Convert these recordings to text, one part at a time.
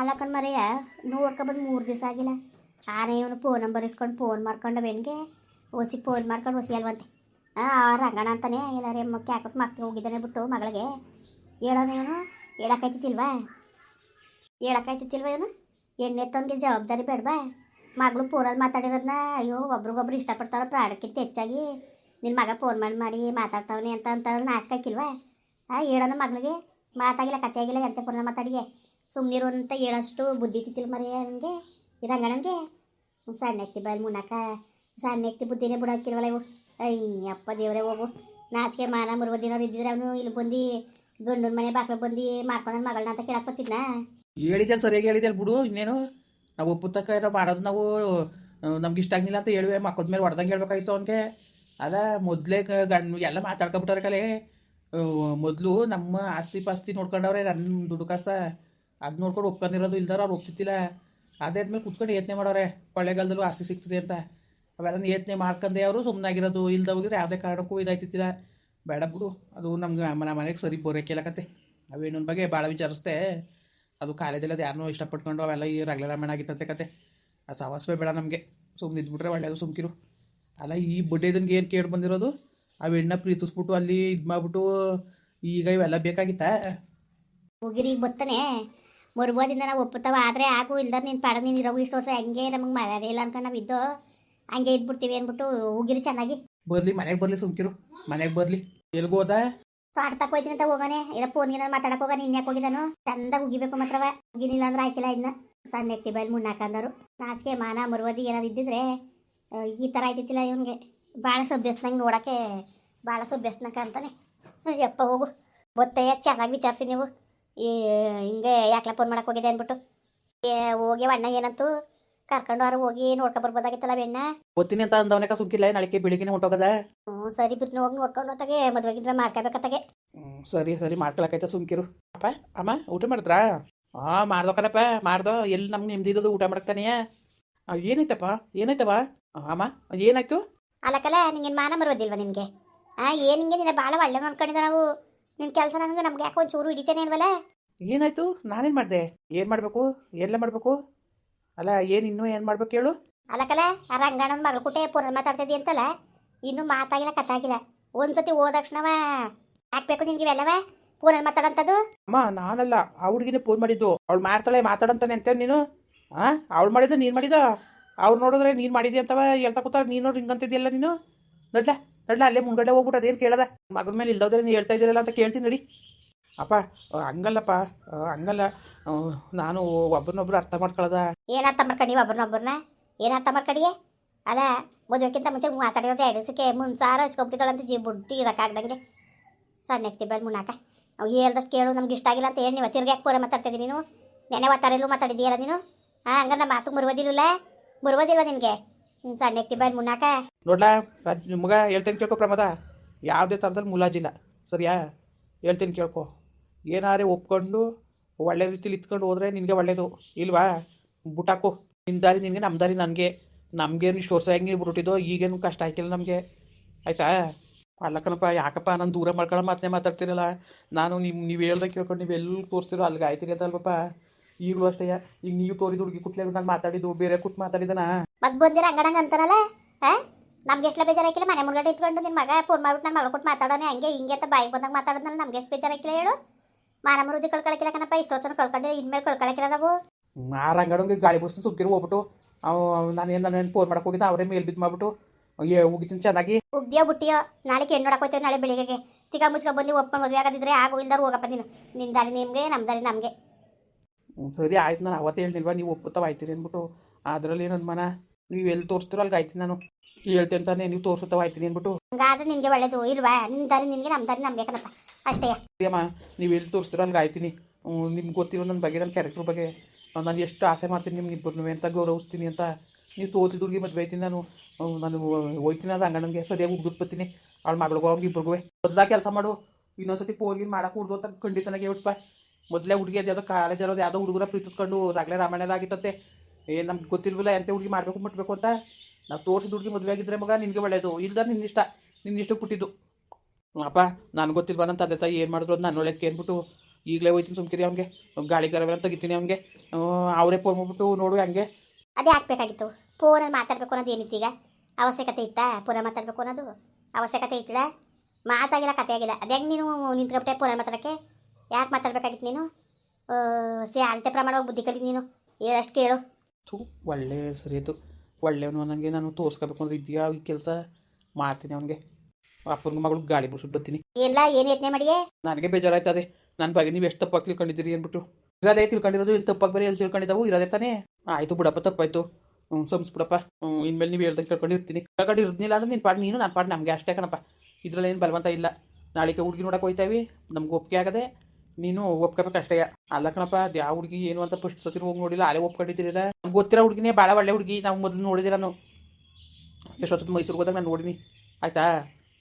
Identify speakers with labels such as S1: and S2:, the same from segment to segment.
S1: ಅಲ್ಲಕ್ಕನ್ ಮರೆಯ ನೋಡ್ಕೊಬಂದು ಮೂರು ದಿವಸ ಆಗಿಲ್ಲ. ಆನೆ ಇವನು ಫೋನ್ ನಂಬರ್ ಇಸ್ಕೊಂಡು ಫೋನ್ ಮಾಡ್ಕೊಂಡು ಬೆಣ್ಗೆ, ಒಸಿ ಫೋನ್ ಮಾಡ್ಕೊಂಡು ಓಸಿ ಅಲ್ವಂತೆ. ಆ ರಂಗಣ ಅಂತಾನೆ, ಎಲ್ಲಾರೇ ಮಕ್ಕಿ ಯಾಕಸ್ ಮಕ್ಕಳು ಹೋಗಿದ್ದಾನೆ ಬಿಟ್ಟು ಮಗಳಿಗೆ. ಹೇಳೋನು ಇವನು? ಹೇಳಕ್ಕಾಯ್ತಿಲ್ವಾ ಹೇಳಕ್ಕಾಯ್ತಿಲ್ವ ಇವನು? ಎಣ್ಣೆ ತಂಗೆ ಜವಾಬ್ದಾರಿ ಬೇಡವಾ. ಮಗಳು ಫೋನಲ್ಲಿ ಮಾತಾಡಿರೋದನ್ನ ಅಯ್ಯೋ, ಒಬ್ರಿಗೊಬ್ರು ಇಷ್ಟಪಡ್ತಾರೋ ಪ್ರಾಣಕ್ಕಿಂತ ಹೆಚ್ಚಾಗಿ. ನಿನ್ನ ಮಗ ಫೋನ್ ಮಾಡಿ ಮಾಡಿ ಮಾತಾಡ್ತಾವನೆ ಅಂತ ಅಂತ ನಾಚ್ಕಾಕಿಲ್ವಾ ಆ ಹೇಳೋಣ ಮಗಳಿಗೆ. ಮಾತಾಗಿಲ್ಲ ಕತೆ ಆಗಿಲ್ಲ ಎಂತ ಫೋನಲ್ಲಿ ಮಾತಾಡಿಗೆ? ಸುಮ್ಮನಿರು ಅಂತ ಹೇಳೋಷ್ಟು ಬುದ್ಧಿ ತಿತ್ತಿಲ್ಲ ಮರಿ ನನಗೆ ಈ ರಂಗಣ್ಣನಿಗೆ ಸಣ್ಣ ಎತ್ತಿ ಬಯಲು ಮುನ್ನಕ ಸಣ್ಣ ಎತ್ತಿ ಬುದ್ಧಿನೇ ಬಿಡೋಕ್ಕಿಲ್ವಲ್ಲ ಇವು. ಅಯ್ಯಪ್ಪ ದೇವರೇ, ಹೋಗು. ನಾಚಿಕೆ ಮಾನ ಮುರುವದಿನವ್ರು ಇದ್ದಿದ್ರೆ ಅವನು ಇಲ್ಲಿ ಬಂದು ಗಂಡನ ಮನೆ ಬಾಕ ಬಂದು ಮಾಡ್ಕೊಂಡ್ ಮಗಳನ್ನ ಅಂತ ಕೇಳಕ್ ಬರ್ತಿದ್ನಾ.
S2: ಸರಿಯಾಗಿ ಹೇಳಿದ್ದೆ ಬಿಡು ಇನ್ನೇನು. ನಾವು ಒಪ್ಪುತ್ತಕ್ಕ ಏನೋ ಮಾಡೋದು ನಾವು ನಮ್ಗೆ ಇಷ್ಟ ಆಗಿಲ್ಲ ಅಂತ ಹೇಳುವೆ. ಮಕ್ಕದ ಮೇಲೆ ಹೊಡೆದಂಗೆ ಹೇಳ್ಬೇಕಾಯ್ತು ಅವನಿಗೆ. ಅದ ಮೊದಲೇ ಗಂಡು, ಎಲ್ಲ ಮಾತಾಡ್ಕೊಬಿಟ್ಟಾರೆ ಕಲೆ ಮೊದಲು ನಮ್ಮ ಆಸ್ತಿ ಪಾಸ್ತಿ ನೋಡ್ಕೊಂಡವ್ರೆ ನನ್ನ ದುಡ್ಡು ಕಷ್ಟ ಅದು ನೋಡ್ಕೊಂಡು ಒಪ್ಕೊಂಡಿರೋದು ಇಲ್ದಾರ ಅವ್ರು ಒಪ್ತಿತ್ತಿಲ್ಲ ಅದಾದ್ಮೇಲೆ ಕುತ್ಕೊಂಡು ಯತ್ನೆ ಮಾಡೋರೆ. ಕೊಳ್ಳೆಗಾಲದಲ್ಲೂ ಆಸ್ತಿ ಸಿಗ್ತದೆ ಅಂತ. ಅವೆಲ್ಲ ಯತ್ನೆ ಮಾಡ್ಕೊಂಡೆ ಅವರು ಸುಮ್ಮನಾಗಿರೋದು ಇಲ್ದ ಹೋಗಿದ್ರೆ ಯಾವುದೇ ಕಾರಣಕ್ಕೂ ಇದಾಯ್ತಿತ್ತಿಲ್ಲ ಬೇಡ ಬಿಡು. ಅದು ನಮ್ಗೆ ನಮ್ಮ ಮನೆಗೆ ಸರಿ ಬೋರೆ ಕತೆ ಅವೇನೊಂದು ಬಗ್ಗೆ ಭಾಳ ವಿಚಾರಿಸ್ತೆ ಅದು ಕಾಲೇಜಲ್ಲಿ ಅದು ಯಾರನ್ನೂ ಇಷ್ಟಪಟ್ಕೊಂಡು ಅವೆಲ್ಲ ಈ ರಗಲ ರಾಮಾಯಣ ಆಗಿತ್ತಂತೆ ಕತೆ. ಆ ಸವಾಸವೇ ಬೇಡ ನಮಗೆ. ಸುಮ್ಮನೆ ಇದ್ಬಿಟ್ರೆ ಒಳ್ಳೆಯದು ಸುಮ್ಕಿರು. ಅಲ್ಲ ಈ ಬಡ್ಡೆದನ್ಗೆ ಏನು ಕೇಳಿ ಬಂದಿರೋದು? ಆ ಪ್ರೀತಿಸ್ಬಿಟ್ಟು ಅಲ್ಲಿ ಇದು ಮಾಡ್ಬಿಟ್ಟು ಈಗ ಇವೆಲ್ಲ ಬೇಕಾಗಿತ್ತಾ?
S1: ಹೋಗಿರಿ, ಬರ್ತಾನೆ. ಮರುಬೋದಿಂದ ನಾವು ಒಪ್ಪುತ್ತವ. ಆದರೆ ಆಗು ಇಲ್ದ ನೀನು ಪಾಡ ನೀನು ಇರೋ ಇಷ್ಟು ವರ್ಷ ಹಂಗೆ ನಮಗೆ ಮರ್ಯಾದೆ ಇಲ್ಲ ಅಂತ ನಾವು ಇದ್ದು ಹಂಗೆ ಇದ್ಬಿಡ್ತೀವಿ ಅಂದ್ಬಿಟ್ಟು ಹೋಗಿರಿ ಚೆನ್ನಾಗಿ.
S2: ಬರ್ಲಿ ಮನೆಗೆ ಬರ್ಲಿ ಸುಮ್ಕಿರು. ಮನೆಗೆ ಬರ್ಲಿ. ಎಲ್ಲಿ ಹೋದ?
S1: ತೋಟ ತಕ ಹೋಯ್ತೀನಿ ಅಂತ ಹೋಗಾನೆ. ಇಲ್ಲ ಫೋನ್ಗೆ ನಾನು ಮಾತಾಡಕ್ ಹೋಗಾನೆ ಇನ್ಯಾಕೆ ಹೋಗಿದ್ದಾನು ಚಂದಾಗ ಉಗಿಬೇಕು ಮಾತ್ರವ. ಉಗಿನಿಲ್ಲ ಅಂದ್ರೆ ಆಕಿಲ್ಲ ಇನ್ನ. ಸಣ್ಣ ಎತ್ತಿ ಬೈಲ್ ಹಾಕಂದರು ನಾಚಿಕೆ ಮಾನ ಮರುವದಿ ಏನಾದ್ರು ಇದ್ದಿದ್ರೆ ಈ ಥರ ಆಯ್ತಿತ್ತಿಲ್ಲ ಇವನಿಗೆ. ಭಾಳ ಸಭ್ಯಸ್ನಂಗೆ ನೋಡೋಕ್ಕೆ ಭಾಳ ಸಭ್ಯಸ್ನಕ ಅಂತಾನೆ. ಯಪ್ಪ ಹೋಗು. ಗೊತ್ತಯ್ಯ ಚೆನ್ನಾಗಿ ವಿಚಾರಿಸಿ ನೀವು. ಈ ಹಿಂಗೆ ಯಾಕ್ಲ ಫೋನ್ ಮಾಡಕ್ಕೆ ಹೋಗಿದೆ ಅಂದ್ಬಿಟ್ಟು. ಏ ಹೋಗಿ ಅಣ್ಣ ಏನಂತು? ಕರ್ಕೊಂಡು ಅವ್ರು ಹೋಗಿ ನೋಡ್ಕೊ ಬರ್ಬೋದಾಗಿತ್ತಲ್ಲ ಬೆಣ್ಣ
S2: ಗೊತ್ತೀನಿ ಅಂತ ಅಂದವನಕ ಸುಮ್ಕಿಲ್ಲ ನಾಳೆಗೆ ಬೆಳಿಗ್ಗೆ ಹೊಂಟೋಗದ?
S1: ಹ್ಞೂ ಸರಿ ಬಿಟ್ಟು ಹೋಗಿ ನೋಡ್ಕೊಂಡು ಹೋತಾಗೆ ಮದುವೆಗಿದ್ರೆ ಮಾಡ್ಕೋಬೇಕತ್ತಾಗೆ
S2: ಹ್ಮ್, ಸರಿ ಸರಿ ಮಾಡ್ಕೊಳಕೈತೆ ಸುಮ್ಕಿರು. ಅಪ್ಪ ಅಮ್ಮ ಊಟ ಮಾಡಿದ್ರಾ? ಹಾ ಮಾಡ್ದೋ ಕಣಪ್ಪ ಮಾಡ್ದೋ ಎಲ್ಲಿ ನಮ್ಗೆ ನಿಮ್ದಿದ್ದು ಊಟ ಮಾಡ್ತಾನೆ ಏನಾಯ್ತಪ್ಪ ಏನಾಯ್ತವ ಅಮ್ಮ ಏನಾಯ್ತು?
S1: ಅಲ್ಲಕಲ್ಲ ನಿಂಗೇನು ಮಾನ ಬರೋದಿಲ್ವ ನಿನಗೆ? ಆ ಏನು ಹಿಂಗೆ ನಿನ್ನ ಭಾಳ ಒಳ್ಳೆ ಅನ್ಕೊಂಡಿದ್ದ ನಾವು. ನಿನ್ನ ಕೆಲಸ ನನಗೆ ನಮ್ಗೆ ಯಾಕೋ ಚೂರು ಹಿಡಿತೇನೆ ಅಲ್ವಲ್ಲ
S2: ಏನಾಯ್ತು? ನಾನೇನು ಮಾಡಿದೆ? ಏನು ಮಾಡಬೇಕು? ಎಲ್ಲ ಮಾಡಬೇಕು? ಅಲ್ಲ ಏನು ಇನ್ನೂ ಏನು ಮಾಡ್ಬೇಕು ಹೇಳು?
S1: ಅಲ್ಲ ಆ ರಂಗಣ್ಣನ ಮಗಳ ಕುಟೆ ಪುನರ್ ಮಾತಾಡ್ತಿದ್ದಿ ಅಂತಲ್ಲ ಇನ್ನೂ ಮಾತಾಗಿಲ್ಲ ಕತ್ತಾಗಿಲ್ಲ ಒಂದ್ಸತಿ ಹೋದ ತಕ್ಷಣವ ಹಾಕ್ಬೇಕು ನಿನ್ಗೆ ಇವೆಲ್ಲವ? ಪುನರ್ ಮಾತಾಡಂತದ್ದು
S2: ಅಮ್ಮ ನಾನಲ್ಲ ಆ ಹುಡುಗಿನೇ ಫೋನ್ ಮಾಡಿದ್ದು. ಅವ್ಳು ಮಾಡ್ತಾಳೆ ಮಾತಾಡಂತಾನೆ ಅಂತ ನೀನು? ಹಾಂ ಅವ್ಳು ಮಾಡಿದ್ದು ನೀನು ಮಾಡಿದ ಅವ್ರು ನೋಡಿದ್ರೆ ನೀನು ಮಾಡಿದಿ ಅಂತವ ಹೇಳ್ತಾ ಕೂತಾರ ನೀನು ನೋಡಿ ಹಿಂಗಂತಿದ್ಯಲ್ಲ ನೀನು? ನಡ್ಲ? ನಡ್ಲ, ಅಲ್ಲೇ ಮುಂಗಡೆ ಹೋಗ್ಬಿಟ್ಟು ಅದೇನು ಕೇಳದ? ಮಗನ ಮೇಲೆ ಇಲ್ದೋದ್ರೆ ನೀನು ಹೇಳ್ತಾ ಇದ್ದೀರಲ್ಲ ಅಂತ ಕೇಳ್ತೀನಿ ನಡಿ. ಅಪ್ಪ ಹಂಗಲ್ಲಪ್ಪ ಹಂಗಲ್ಲ. ನಾನು ಒಬ್ಬರನ್ನೊಬ್ರು ಅರ್ಥ ಮಾಡ್ಕೊಳ್ಳೋದ
S1: ಏನು ಅರ್ಥ ಮಾಡ್ಕೊಂಡಿ ಒಬ್ರನ್ನೊಬ್ರನ್ನ? ಏನು ಅರ್ಥ ಮಾಡ್ಕೊಂಡಿಯೇ ಅಲ್ಲ, ಮದುವೆಕ್ಕಿಂತ ಮುಂಚೆ ಮಾತಾಡಿರೋದು ಎರಡು ದಿವಸಕ್ಕೆ ಮುನ್ಸಾರ ಅಂತ ಜೀವ ಬುಡ್ಡಿ ಇರೋಕ್ಕಾಗ್ದಂಗೆ ಸಣ್ಣ ನೆಕ್ಸ್ಟ್ ಬಲ್ ಮುನ್ನಾಕ. ಅವು ಹೇಳ್ದಷ್ಟು ಕೇಳು, ನಮ್ಗೆ ಇಷ್ಟ ಆಗಿಲ್ಲ ಅಂತ ಹೇಳಿ ನೀವು ತಿರ್ಗಿ ಯಾಕೆ ಪೂರ ಮಾತಾಡ್ತಿದ್ದೀನಿ ನೀನು. ನೆನೆ ಒಟ್ಟಾರೆಲ್ಲೂ ಮಾತಾಡಿದ್ದೀಯಲ್ಲ ನೀನು? ಹಾಂ ಹಂಗಾರೆ ಮಾತು ಬರುವುದಿಲ್ಲ ಬರುವುದಿಲ್ವ ನಿನಗೆ? ಸಣ್ಣ ಎಕ್ತಿ ಬಲ್ ಮುನ್ನಾಕ.
S2: ನೋಡ್ಲಾ? ರಾಜ್ ಮಗ ಹೇಳ್ತೇನೆ ಕೇಳ್ಕೊ ಪ್ರಮದ. ಯಾವುದೇ ಥರದಲ್ಲಿ ಮುಲಾಜಿಲ್ಲ. ಸರಿಯಾ? ಹೇಳ್ತೀನಿ ಕೇಳ್ಕೊ. ಏನಾರೇ ಒಪ್ಕೊಂಡು ಒಳ್ಳೆ ರೀತಿಲಿ ಇತ್ಕೊಂಡು ಹೋದ್ರೆ ನಿನಗೆ ಒಳ್ಳೇದು. ಇಲ್ವಾ? ಬುಟಾಕು ನಿನ್ನ ದಾರಿ ನಿನಗೆ ನಮ್ಮ ದಾರಿ ನನಗೆ. ನಮಗೇನು ಇಷ್ಟು ವರ್ಷ ಹೆಂಗೆ ಬಿಟ್ಟಿದ್ದೋ ಈಗೇನು ಕಷ್ಟ ಆಯ್ಕಿಲ್ಲ ನಮಗೆ. ಆಯ್ತಾ? ಅಲ್ಲಕ್ಕನಪ್ಪ ಯಾಕಪ್ಪ ನಾನು ದೂರ ಮಾಡ್ಕೊಳ್ಳೋ ಮಾತನ್ನೇ ಮಾತಾಡ್ತೀರಲ್ಲ. ನಾನು ನಿಮ್ಮ ನೀವು ಹೇಳ್ದೆ ಕೇಳ್ಕೊಂಡು ನೀವು ಎಲ್ಲಿ ತೋರಿಸ್ತೀರೋ ಅಲ್ಲಿಗೆ ಆಯ್ತೀರಿ ಅಂತ ಈಗಲೂ ಅಷ್ಟೇ. ಈಗ ನೀವು ತೋರಿದ ಹುಡುಗಿ ಕುಟ್ಲೆ ನಾನು ಮಾತಾಡಿದ್ದು, ಬೇರೆ ಕುಟ್ ಮಾತಾಡಿದನಾ
S1: ಮತ್ತೆ ಬಂದಿರ ಅಂಗಡಂಗೆ ಅಂತಾನಲ್ಲ ಹಾಂ ನಮ್ಗೆ ಎಷ್ಟು ಬೇಜಾರಾಕಿಲ್ಲ ಮನೆ ಮುಂದೆ ಇಟ್ಕೊಂಡು ನಿನ್ನ ಮಗ ಫೋನ್ ಮಾಡ್ಬಿಟ್ಟು ನಾನು ಮಗಳು ಕೊಟ್ಟು ಮಾತಾಡೋಣ ಹಂಗೆ ಹಿಂಗೆ ಅಂತ ಬಾಯಿಗೆ ಬಂದಾಗ ಮಾತಾಡೋದ್ನಲ್ಲ ನಮ್ಗೆ ಎಷ್ಟು ಬೇಜಾರಾಕಿಲ್ಲ ಹೇಳು? ಮಾನ ಮರುದಿ ಕಳ್ಕೊಳಕಿಲ್ಲ ಕಣಪ್ಪ ಇಷ್ಟು ವರ್ಷ ಕಳ್ಕೊಂಡಿಲ್ಲ ಇನ್ಮೇಲೆ ಕಳ್ಕೊಳಕಿಲ್ಲ ನಾವು.
S2: ಮಾರಂಗಡಂಗೆ ರಂಗಡಂಗೆ ಗಾಳಿ ಬಸ್ತು ಸುಮ್ಕಿರು ಹೋಗ್ಬಿಟ್ಟು ಅವು ನಾನು ಏನು ನಾನು ಫೋನ್ ಮಾಡಕ್ಕೆ ಹೋಗಿದ್ದೆ ಅವರೇ ಮೇಲ್ ಬಿದ್ದು ಮಾಡ್ಬಿಟ್ಟು ಹೋಗಿದ್ದೀನಿ ಚೆನ್ನಾಗಿ.
S1: ಉಗ್ದಿಯೋ ಬುಟ್ಟಿಯೋ ನಾಳೆ ಹೆಣ್ಣು ನೋಡಕ್ಕೆ ಹೋಗ್ತೇವೆ ನಾಳೆ ಬೆಳಿಗ್ಗೆ ತಿಗ ಮುಚ್ಕ ಬಂದು ಒಪ್ಕೊಂಡು ಮದುವೆ ಆಗದಿದ್ರೆ ಆಗೋ ಇಲ್ದಾರು ಹೋಗಪ್ಪ ನೀನು. ನಿನ್ನ ದಾರಿ ನಿಮಗೆ ನಮ್ಮ ದಾರಿ ನಮಗೆ.
S2: ಸರಿ ಆಯ್ತು ನಾನು ಅವತ್ತೇ ಹೇಳಿಲ್ವಾ ನೀವು ಒಪ್ಪುತ್ತಾವ ಆಯ್ತೀರಿ ಅಂದ್ಬಿಟ್ಟು. ಅದರಲ್ಲಿ ಏನು ಮನ? ನೀವು ಎಲ್ಲಿ ತೋರಿಸ್ತೀರೋ ಅಲ್ಲಿಗೆ ಆಯ್ತೀನಿ ನಾನು. ಹೇಳ್ತೇನೆ ತಾನೇ ನೀವು ತೋರ್ಸುತ್ತಾ ಆಯ್ತೀನಿ ಅಂದ್ಬಿಟ್ಟು.
S1: ಹಂಗಾದ್ರೆ ನಿನಗೆ ಒಳ್ಳೇದು ಇಲ್ವಾ? ನಿನ್ನ ದಾರಿ ನಿನಗೆ ನಮ್ಮ ದಾರಿ ನಮ್ಗೆ ಕಣಪ್ಪ. ಅಷ್ಟೇ.
S2: ಅಮ್ಮ ನೀವು ಎಲ್ಲಿ ತೋರಿಸ್ತೀರೋ ಹಂಗೆ ಆಯ್ತೀನಿ. ನಿಮ್ಗೆ ಗೊತ್ತಿರೋ ನನ್ನ ಬಗ್ಗೆ ನನ್ನ ಕ್ಯಾರೆಕ್ಟರ್ ಬಗ್ಗೆ ನಾನು ಎಷ್ಟು ಆಸೆ ಮಾಡ್ತೀನಿ ನಿಮ್ಗೆ ಇಬ್ಬರು ಅಂತ ಗೌರವಿಸ್ತೀನಿ ಅಂತ. ನೀವು ತೋರಿಸಿದ ಹುಡುಗಿ ಮದುವೆ ಆಯ್ತೀನಿ ನಾನು. ನಾನು ಹೋಯ್ತೀನಿ ಅದು ನನಗೆ ಸರಿಯಾಗಿ ಹುಡುಗ ಬರ್ತೀನಿ. ಅವ್ಳ ಮಗಳಿಗೂ ಅವ್ನಿಗೆ ಇಬ್ಬರಿಗೂ ಮೊದಲ ಕೆಲಸ ಮಾಡು. ಇನ್ನೊಂದ್ಸತಿ ಫೋನ್ಗಿನ್ ಮಾಡಕ್ಕೆ ಹುಡ್ದು ಅಂತ ಖಂಡಿತನಾಗೆ ಹೇಳ್ಬಿಟ್ಪ ಮೊದಲೇ ಹುಡುಗಿ ಅದು ಯಾವುದೋ ಕಾಲೇಜ್ ಯಾವುದೋ ಹುಡುಗರ ಪ್ರೀತಿಸ್ಕೊಂಡು ರಾಗಲೇ ರಾಮಾಯಣ ಆಗಿತ್ತಂತೆ. ಏನು ನಮ್ಗೆ ಗೊತ್ತಿಲ್ವಲ್ಲ ಎಂಥ ಹುಡುಗಿ ಮಾಡಬೇಕು, ಮುಟ್ಬೇಕು ಅಂತ? ನಾವು ತೋರಿಸಿದ ಹುಡುಗಿ ಮದುವೆ ಆಗಿದ್ರೆ ಮಗ ನಿನಗೆ ಒಳ್ಳೇದು. ಇಲ್ದ ನಿನ್ನ ಇಷ್ಟ. ನಿನ್ನ ಇಷ್ಟಕ್ಕೆ ಬಿಟ್ಟಿದ್ದು ಅಪ್ಪ, ನಾನು ಗೊತ್ತಿಲ್ವ ನನ್ನ ತಂದೆ ತಾಯಿ ಏನು ಮಾಡಿದ್ರು ನಾನು ಒಳ್ಳೆಯದಕ್ಕೆ ಏನ್ಬಿಟ್ಟು ಈಗಲೇ ಹೋಯ್ತೀನಿ ಸುಮ್ಕಿರಿ ಅವ್ನಿಗೆ. ಗಾಳಿ ಅಂತ ತೆಗಿತೀನಿ ಅವ್ನಿಗೆ. ಅವರೇ ಫೋನ್ ಮಾಡ್ಬಿಟ್ಟು ನೋಡು ಹಂಗೆ.
S1: ಅದೇ ಹಾಕ್ಬೇಕಾಗಿತ್ತು ಫೋನಲ್ಲಿ ಮಾತಾಡಬೇಕು ಅನ್ನೋದು ಏನಿತ್ತು ಈಗ? ಅವಶ್ಯಕತೆ ಇತ್ತಾ? ಫೋನಲ್ಲಿ ಮಾತಾಡಬೇಕು ಅನ್ನೋದು? ಅವಶ್ಯಕತೆ ಇತ್ತಲ್ಲ ಮಾತಾಗಿಲ್ಲ ಕತೆ ಆಗಿಲ್ಲ ಅದೇ ನೀನು ನಿಂತ್ಕೊಬಿಟ್ಟೆ ಫೋನಲ್ಲಿ ಮಾತಾಡೋಕ್ಕೆ? ಯಾಕೆ ಮಾತಾಡ್ಬೇಕಾಗಿತ್ತು ನೀನು? ಸೇ, ಅಳತೆ ಪ್ರಮಾಣವಾಗಿ ಬುದ್ಧಿ ಕಲಿ ನೀನು. ಹೇಳಷ್ಟು ಕೇಳು.
S2: ಥೂ ಒಳ್ಳೆ ಸರಿ ಆಯಿತು. ಒಳ್ಳೆಯವನು ಅನ್ನಂಗೆ ನಾನು ತೋರಿಸ್ಕೋಬೇಕು ಅಂದ್ರೆ ಇದೆಯಾ ಈ ಕೆಲಸ ಮಾಡ್ತೀನಿ ಅವನಿಗೆ. ಅಪ್ಪನ ಮಗಳು ಗಾಳಿ ಬಿಡ್ಸ್ಬಿಟ್ಟು ಬರ್ತೀನಿ
S1: ಎಲ್ಲ ಏನು ಯೋಚನೆ ಮಾಡಿ
S2: ನನಗೆ ಬೇಜಾರಾಯ್ತದೆ. ನನ್ನ ಬಗ್ಗೆ ನೀವು ಎಷ್ಟು ತಪ್ಪಾಗಿ ತಿಳ್ಕೊಂಡಿದ್ದೀರಿ ಅಂದ್ಬಿಟ್ಟು. ಇರೋದೇ ತಿಳ್ಕೊಂಡಿರೋದು ಇಲ್ಲಿ ತಪ್ಪಾಗಿ ಬರೀ ಎಲ್ಲಿ ತಿಳ್ಕೊಂಡಿದ್ದಾವು ಇರೋದೇ ತಾನೇ? ಆಯಿತು ಬಿಡಪ್ಪ ತಪ್ಪಾಯ್ತು. ಹ್ಞೂ ಸಂಸ್ಬಿಡಪ್ಪ ಇನ್ಮೇಲೆ ನೀವು ಹೇಳ್ದಂಗೆ ಕೇಳ್ಕೊಂಡಿರ್ತೀನಿ. ಕೇಳ್ಕೊಂಡು ಇರ್ತಿಲ್ಲ ಅಂದ್ರೆ ನಿನ್ನ ಪಾಡು ನೀನು ನನ್ನ ಪಾಡು ನಮಗೆ ಅಷ್ಟೇ ಕಣಪ್ಪ. ಇದ್ರಲ್ಲಿ ಏನು ಬಲವಂತ ಇಲ್ಲ. ನಾಳೆಗೆ ಹುಡುಗಿ ನೋಡಕ್ಕೆ ಹೋಯ್ತಾವಿ ನಮ್ಗೆ ಒಪ್ಪಿಗೆ ಆಗದೆ ನೀನು ಒಪ್ಕೋಬೇಕು ಅಷ್ಟೇ. ಅಲ್ಲ ಕಣಪ್ಪ ಅದು ಯಾವ ಹುಡುಗಿ ಏನು ಅಂತ ಫಸ್ಟ್ ಸತಿ ಹೋಗಿ ನೋಡಿಲ್ಲ ಅಲ್ಲೇ ಒಪ್ಕೊಂಡಿದ್ದೀರಲ್ಲ? ನಮ್ಗೆ ಗೊತ್ತಿರೋ ಹುಡುಗಿನೇ ಭಾಳ ಒಳ್ಳೆ ಹುಡುಗಿ ನಾವು ಮೊದಲು ನೋಡಿದಿರ ನಾನು ಎಷ್ಟು ಹೊತ್ತು ಮೈಸೂರಿಗೆ ಹೋದಾಗ ನಾನು ನೋಡಿನಿ. ಆಯ್ತಾ?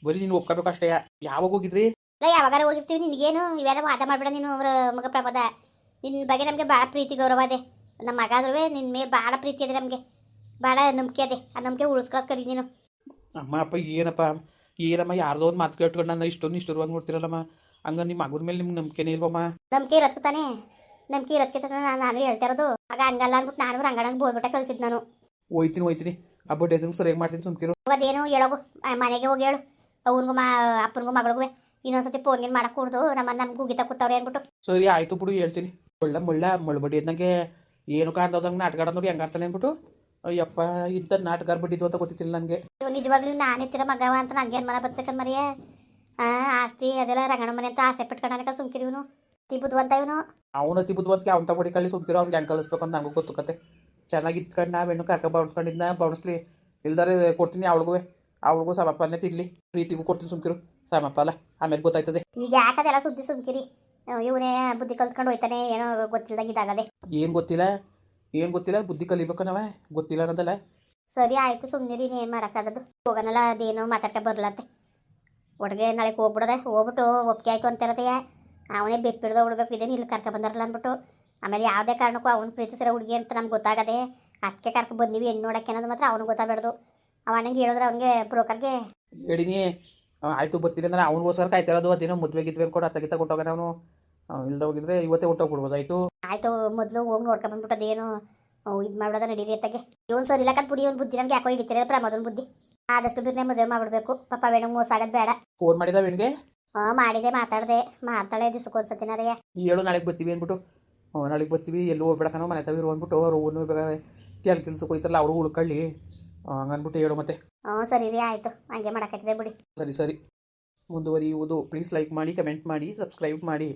S2: ಬರೀ ನೀನು ಒಪ್ಕೋಬೇಕು ಅಷ್ಟೇ. ಯಾವಾಗ ಹೋಗಿದ್ರಿ?
S1: ಇಲ್ಲ ಯಾವಾಗಾರ ಹೋಗಿರ್ತೀವಿ ನಿನಗೇನು ಇವೆಲ್ಲ ವಾದ ಮಾಡಬೇಡ ನೀನು ಅವರ ಮಗ ಪ್ರಪದ ನಿನ್ನ ಬಗ್ಗೆ ನಮಗೆ ಭಾಳ ಪ್ರೀತಿ ಗೌರವ ಅದೇ. ನಮ್ಮ ಮಗ ಆದ್ರೂ ನಿನ್ನ ಮೇಲೆ ಭಾಳ ಪ್ರೀತಿ ಅದೇ ನಮಗೆ. ಭಾಳ ನಂಬಿಕೆ ಅದೇ. ಆ ನಂಬಿಕೆ ಉಳಿಸ್ಕೊಳಕ್ಕೆ ಕಲಿ ನೀನು.
S2: ಅಮ್ಮ ಅಪ್ಪ ಏನಪ್ಪ? ಏನಮ್ಮ ಯಾರ್ದೋ ಒಂದು ಮಾತು ಕೇಳ್ಕೊಂಡು ನಾನು ಇಷ್ಟೊಂದು ಇಷ್ಟರವಾಗಿ ನೋಡ್ತಿರಲ್ಲಮ್ಮ. ಹಂಗ ನಿಮ್ಮ ಮಗನ ಮೇಲೆ ನಿಮ್ಗೆ ನಂಬಿಕೆನೇ ಇಲ್ವಮ್ಮ?
S1: ನಂಬಿಕೆ ಇರತ್ತೆ ತಾನೇ. ನಂಬಿಕೆ ಇರತ್ತೆ ತಾನೆ ನಾನು ನಾನು ಹೇಳ್ತಾ ಇರೋದು ಆಗ ಹಂಗಲ್ಲ ಅಂದ್ಬಿಟ್ಟು ನಾನು ರಂಗಣಂಗೆ ಬೋದ್ಬಿಟ್ಟೆ ಕಳ್ಸಿದ್ ನಾನು.
S2: ಹೋಯ್ತೀನಿ ಹೋಯ್ತೀನಿ. ಹಬ್ಬ ಡೇ ಸರಿಯಾಗಿ ಮಾಡ್ತೀನಿ ಸುಮ್ಕಿರು.
S1: ಅದೇನು ಹೇಳೋಗು ಆ ಮನೆಗೆ ಹೋಗಿ ಹೇಳು. ಅವ್ನಿಗೂ ಮಾ ಅಪ್ಪನಿಗೂ ಮಗಳಿಗೂ ಇನ್ನೊಂದ್ಸತಿ ಫೋನ್ ಏನ್ ಮಾಡಕ್ಕೆ ಕೂಡ್ದು ನಮ್ಮ ನಮ್ಗೆ ಗುಗಿತ ಕೂತವ್ರೆ ಅಂದ್ಬಿಟ್ಟು.
S2: ಸರಿ ಆಯ್ತು ಬಿಡು ಹೇಳ್ತೀನಿ. ಮುಳ್ಳ ಮುಳ್ಳ ಮುಳ್ಬಡಿ ಇದ್ದಂಗೆ ಏನು ಕಾಣ್ದವ್ದಂಗೆ ನಾಟಕ ಆಡೋದು ನೋಡಿ ಹೆಂಗೆ ಆಡ್ತಾನೆ ಅಂದ್ಬಿಟ್ಟು. ಅಯ್ಯಪ್ಪ ಇದ್ದ ನಾಟಕ ಬಡ್ಡಿದ್ವು ಅಂತ ಗೊತ್ತಿತ್ತಿಲ್ಲ ನನಗೆ.
S1: ನಿಜವಾಗ್ಲೂ ನಾನೇ ಎತ್ತಿರ ಮಗವ ಅಂತ ನನಗೆ ಏನು ಮನ ಬರ್ತಕ್ಕ ಮರಿಯ. ಆ ಆಸ್ತಿ ಅದೆಲ್ಲ ರಂಗಣ ಮನೆ ಅಂತ ಆಸೆ ಪಟ್ಕೊಂಡಾನಕ ಸುಮ್ಕಿರಿ ಇವನು. ತಿಬುದ್ವಂತ ಇವನು.
S2: ಅವನು ತಿಬುದ್ವಂತ ಅವನ ತಗೊಡಿ ಕಳ್ಳಿ ಸುಮ್ಕಿರೋ ಅವ್ನಿಗೆ ಹೆಂಗೆ ಕಲಿಸ್ಬೇಕು ಅಂತ ನಂಗೂ ಗೊತ್ತು ಕತೆ. ಚೆನ್ನಾಗಿ ಇತ್ಕೊಂಡು ನಾ ಹೆಣ್ಣು ಕರ್ಕ ಬಡಿಸ್ಕೊಂಡಿದ್ದ ಬಡಿಸ್ಲಿ ಇಲ್ದಾರೆ ಕೊಡ್ತೀನಿ ಅವಳಿಗೂ ಅವಳಿಗೂ ಸಮಪ್ಪನೇ ತಿನ್ಲಿ. ಪ್ರೀತಿಗೂ ಕೊಡ್ತೀನಿ ಸುಮ್ಕಿರು. ಸಮಪ್ಪ ಅಲ್ಲ ಆಮೇಲೆ ಗೊತ್ತಾಯ್ತದೆ.
S1: ಈಗ ಯಾಕದೆಲ್ಲ ಸುದ್ದಿ ಸುಮ್ಕಿರಿ? ಇವನೇ ಬುದ್ಧಿ ಕಲ್ತ್ಕೊಂಡು ಹೋಯ್ತಾನೆ ಏನೋ ಗೊತ್ತಿಲ್ದಂಗೆ ಇದಾಗದೆ.
S2: ಏನು ಗೊತ್ತಿಲ್ಲ ಏನು ಗೊತ್ತಿಲ್ಲ ಬುದ್ಧಿ ಕಲಿಬೇಕು ನಾವ. ಗೊತ್ತಿಲ್ಲ ಅನ್ನೋದಲ್ಲ.
S1: ಸರಿ ಆಯ್ತು ಸುಮ್ಮನಿರಿ ಏನು ಮಾಡೋಕ್ಕಾಗದು ಹೋಗೋನಲ್ಲ ಅದೇನೋ ಮಾತಾಡ್ತಾ ಬರಲಂತೆ. ಒಳಗೆ ನಾಳೆ ಹೋಗ್ಬಿಡದೆ? ಹೋಗ್ಬಿಟ್ಟು ಒಪ್ಪಿಗೆ ಆಯ್ತು ಅಂತಿರದೆಯ ಅವನೇ ಬೆಪ್ಪಿಡ್ದ ಹುಡ್ಬೇಕು ಇದೇನು ಇಲ್ಲಿ ಕರ್ಕ ಬಂದಾರಲ್ಲ ಅಂದ್ಬಿಟ್ಟು. ಆಮೇಲೆ ಯಾವುದೇ ಕಾರಣಕ್ಕೂ ಅವ್ನು ಪ್ರೀತಿಸಿರೋ ಹುಡುಗಿ ಅಂತ ನಮ್ಗೆ ಗೊತ್ತಾಗದೆ ಅಕ್ಕೆ ಕರ್ಕ ಬಂದೀವಿ ಹೆಣ್ಣು ನೋಡೋಕೆ ಅನ್ನೋದು ಮಾತ್ರ ಅವ್ನಿಗೆ ಗೊತ್ತಾಗಬಾರ್ದು ಅವ ಅಣ್ಣಂಗೆ ಹೇಳಿದ್ರೆ ಅವನಿಗೆ ಬ್ರೋಕರ್ಗೆ?
S2: ಹೇಳಿನಿ. ಆಯಿತು ಬರ್ತೀನಿ ಅಂದ್ರೆ ಅವ್ನಿಗೋಸ್ಕರ ಕಾಯ್ತಿರೋದು ಅದೇನೋ ಮದುವೆ ಗಿದ್ವೆ ಅನ್ಕೊಂಡು ಅತ್ತಗಿತ್ತ ಕೊಟ್ಟೋಗ ಅವನು. ಇಲ್ದ ಹೋಗಿದ್ರೆ ಇವತ್ತೇ ಹುಟ್ಟೋಗ್ಬಿಡ್ಬೋದು ಆಯಿತು?
S1: ಆಯಿತು ಮೊದಲು ಹೋಗಿ ನೋಡ್ಕೊಂಡು ಬಂದ್ಬಿಟ್ಟು ಅದೇನು ಇದು ಮಾಡೋದ ನಡೀರಿ ಅತ್ತಾಗೆ. ಇವನ್ ಸರಿ ಇಲ್ಲ ಬುಡಿ ಒಂದು ಬುದ್ಧಿ ನಮ್ಗೆ ಯಾಕೋ ಹಿಡಿತಾರೆ ಪ್ರಮೋದನ ಬುದ್ಧಿ. ಆದಷ್ಟು ಬಿರ್ನೆ ಮದುವೆ ಮಾಡ್ಬಿಡ್ಬೇಕು. ಪಾಪ ವೇಣು ಮೋಸ ಆಗೋದು ಬೇಡ.
S2: ಫೋನ್ ಮಾಡಿದ ವೇಣಿಗೆ?
S1: ಹಾಂ ಮಾಡಿದೆ ಮಾತಾಡಿದೆ. ಮಾತಾಳೆ ದಿವ್ಸಕ್ಕೊಂದ್ಸತಿನಾರಯ್ಯ
S2: ಹೇಳು ನಾಳೆಗೆ ಬರ್ತೀವಿ ಅಂದ್ಬಿಟ್ಟು. ಹ್ಞೂ ನಾಳೆಗೆ ಬರ್ತೀವಿ. ಎಲ್ಲೂ ಹೋಗ್ಬೇಡಕನೋ ಮನೆ ತವಿರು ಅಂದ್ಬಿಟ್ಟು. ಅವ್ರು ಓನು ಬೇಕಾದ್ರೆ ಕೆಲ್ ಕೆಲ್ಸಕ್ಕೆ ಹೋಯ್ತಾರಲ್ಲ ಅವರು ಉಳ್ಕೊಳ್ಳಿ. ಹಂಗನ್ಬಿಟ್ಟು ಹೇಳು ಮತ್ತೆ.
S1: ಹ್ಞೂ ಸರಿ ರೀ ಆಯಿತು. ಹಂಗೆ ಮಾಡಕತ್ತಿದೆ ಬಿಡಿ.
S2: ಸರಿ ಸರಿ. ಮುಂದುವರಿಯುವುದು. ಪ್ಲೀಸ್ ಲೈಕ್ ಮಾಡಿ ಕಮೆಂಟ್ ಮಾಡಿ ಸಬ್ಸ್ಕ್ರೈಬ್ ಮಾಡಿ.